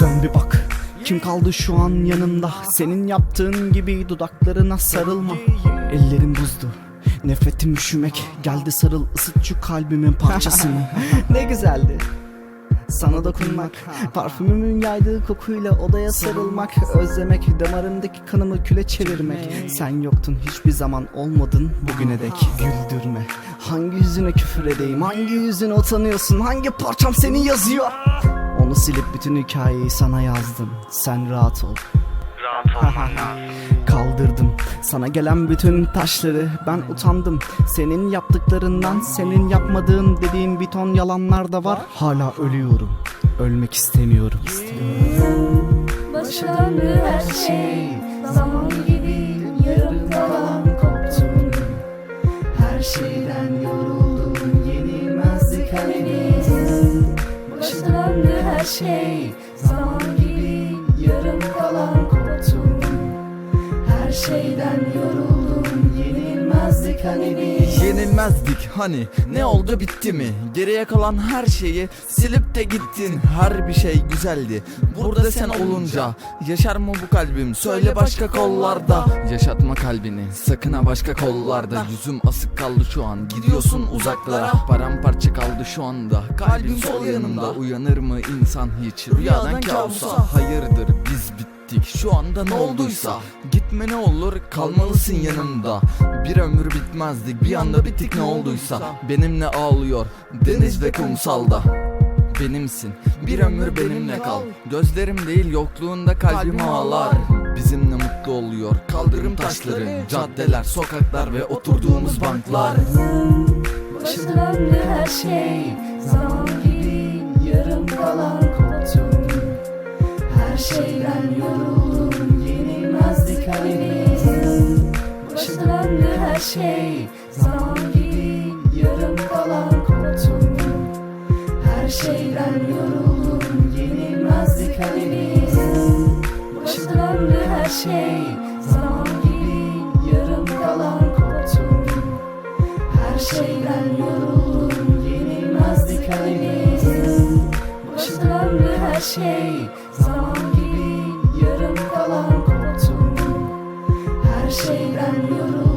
Dön bir bak. Kim kaldı şu an yanında? Senin yaptığın gibi dudaklarına sarılma. Ellerim buzdu. Nefretim üşümek. Geldi sarıl ısıt şu kalbimin parçasını Ne güzeldi. Sana dokunmak. Parfümümün yaydığı kokuyla odaya sarılmak. Özlemek. Damarımdaki kanımı küle çevirmek. Sen yoktun. Hiçbir zaman olmadın. Bugüne dek Güldürme. Hangi yüzüne küfür edeyim? Hangi yüzüne utanıyorsun? Hangi parçam seni yazıyor Onu silip bütün hikayeyi sana yazdım. Sen rahat ol. Kaldırdım. Sana gelen bütün taşları Ben utandım. Senin yaptıklarından Senin yapmadığın dediğin bir ton yalanlar da var. Hala ölüyorum. Ölmek istemiyorum. Başa döndü her şey. Zaman gibi yarım kalan koptum Her şeyden yoruldum her şey. Zaman gibi yarım kalan koptum Her şeyden yoruldum Halimiz Yenilmezdik hani ne oldu bitti mi? Geriye kalan her şeyi silip de gittin. Her bir şey güzeldi. Burada sen olunca Yaşar mı bu kalbim? Söyle başka kollarda. Yaşatma kalbini sakın ha başka kollarda. Yüzüm asık kaldı şu an. Gidiyorsun uzaklara. Paramparça kaldı şu anda. Kalbim sol yanımda. Uyanır mı insan hiç? Rüyadan kabusa Hayırdır biz bittik. Şu anda ne olduysa Gitme ne olur kalmalısın yanımda. Bir ömür bitmezdik bir anda bittik ne olduysa. Benimle ağlıyor deniz ve kumsalda. Benimsin bir ömür benimle kal. Gözlerim değil yokluğunda kalbim ağlar. Bizimle mutlu oluyor kaldırım taşları Caddeler sokaklar ve oturduğumuz banklar. döndü her şey Zaman gibi yarım kalan koptum Her şeyden yoruldum Halimiz Başa döndü her şey Zaman gibi yarım kalan koptum Her şeyden yoruldum Yenilmezlik halimiz Başa döndü her şey Zaman gibi yarım kalan koptum Her şeyden yoruldum Yenilmezlik halimiz Başa döndü her şey Zaman gibi Her şeyden halimiz